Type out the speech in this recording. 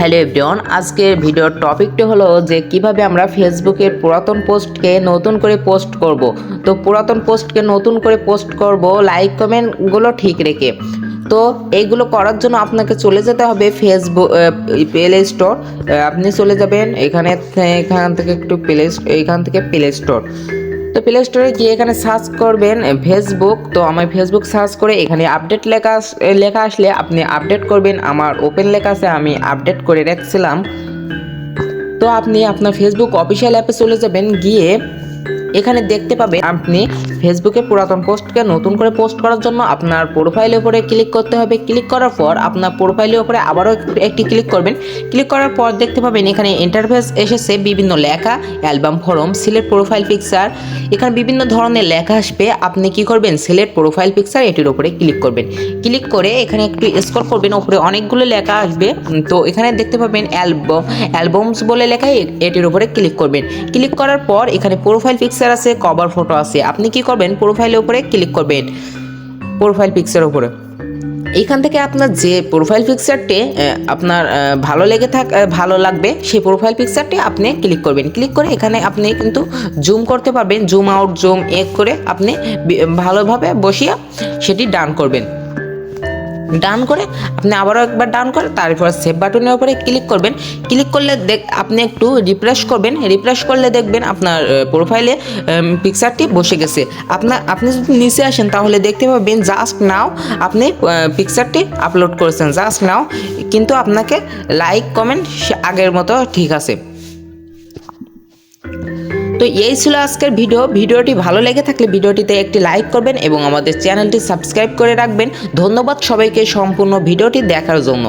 Hello everyone, আজকের ভিডিওর টপিকটা হলো যে কীভাবে আমরা ফেসবুকের পুরাতন পোস্টকে নতুন করে পোস্ট করব। তো পুরাতন পোস্টকে নতুন করে পোস্ট করব, লাইক কমেন্টগুলো ঠিক রেখে। তো এইগুলো করার জন্য আপনাকে চলে যেতে হবে ফেসবুক প্লে স্টোর আপনি চলে যাবেন, এখানে এখান থেকে একটু প্লে এখান থেকে প্লে স্টোর তো প্লে স্টোরে গিয়ে এখানে সার্চ করবেন ফেসবুক তো আমার ফেসবুক সার্চ করে এখানে আপডেট লেখা লেখা আসলে আপনি আপডেট করবেন। আমার ওপেন লেখা আছে, আমি আপডেট করে রাখছিলাম। তো আপনি আপনার ফেসবুক অফিসিয়াল অ্যাপে চলে যাবেন। গিয়ে এখানে দেখতে পাবেন আপনি ফেসবুকে পুরাতন পোস্টকে নতুন করে পোস্ট করার জন্য আপনার প্রোফাইলের উপরে ক্লিক করতে হবে। ক্লিক করার পর আপনার প্রোফাইলের উপরে আবারও একটি ক্লিক করবেন। ক্লিক করার পর দেখতে পাবেন এখানে ইন্টারফেস এসেছে বিভিন্ন লেখা album form select profile picture এখানে বিভিন্ন ধরনের লেখা আসবে। আপনি কি করবেন? সিলেক্ট প্রোফাইল পিকচার এটির উপরে ক্লিক করবেন। ক্লিক করে এখানে একটু স্ক্রল করবেন। উপরে অনেকগুলো লেখা আসবে। তো এখানে দেখতে পাবেন অ্যালবাম অ্যালবামস বলে লেখা এটির উপরে ক্লিক করবেন। ক্লিক করার পর এখানে প্রোফাইল পিকচার আছে কভার ফটো আছে। আপনি কি করবেন? প্রোফাইলের উপরে ক্লিক করবেন। প্রোফাইল পিকচার উপরে। এইখান থেকে আপনার যে প্রোফাইল পিকচারটি আপনার ভালো লেগে থাক ভালো লাগবে, সেই প্রোফাইল পিকচারটি আপনি ক্লিক করবেন। ক্লিক করে এখানে আপনি কিন্তু জুম করতে পারবেন। জুম আউট জুম এক করে আপনি ভালোভাবে বসিয়ে সেটি ডান করবেন। ডান করে, আপনি আবারও একবার ডান করে, তারপর সেভ বাটনের উপরে ক্লিক করবেন। ক্লিক করলে দেখ, আপনি একটু রিফ্রেশ করবেন। রিফ্রেশ করলে দেখবেন আপনার প্রোফাইলে পিকচারটি বসে গেছে। আপনার, আপনি যদি নিচে আসেন, তাহলে দেখতে পাবেন জাস্ট নাও আপনি পিকচারটি আপলোড করেছেন। জাস্ট নাও কিন্তু আপনাকে লাইক কমেন্ট আগের মতো ঠিক আছে। তো এই ছিল আজকের ভিডিও। ভিডিওটি ভালো লেগে থাকলে ভিডিওটিতে একটি লাইক করবেন এবং আমাদের চ্যানেলটি সাবস্ক্রাইব করে রাখবেন। ধন্যবাদ সবাইকে সম্পূর্ণ ভিডিওটি দেখার জন্য।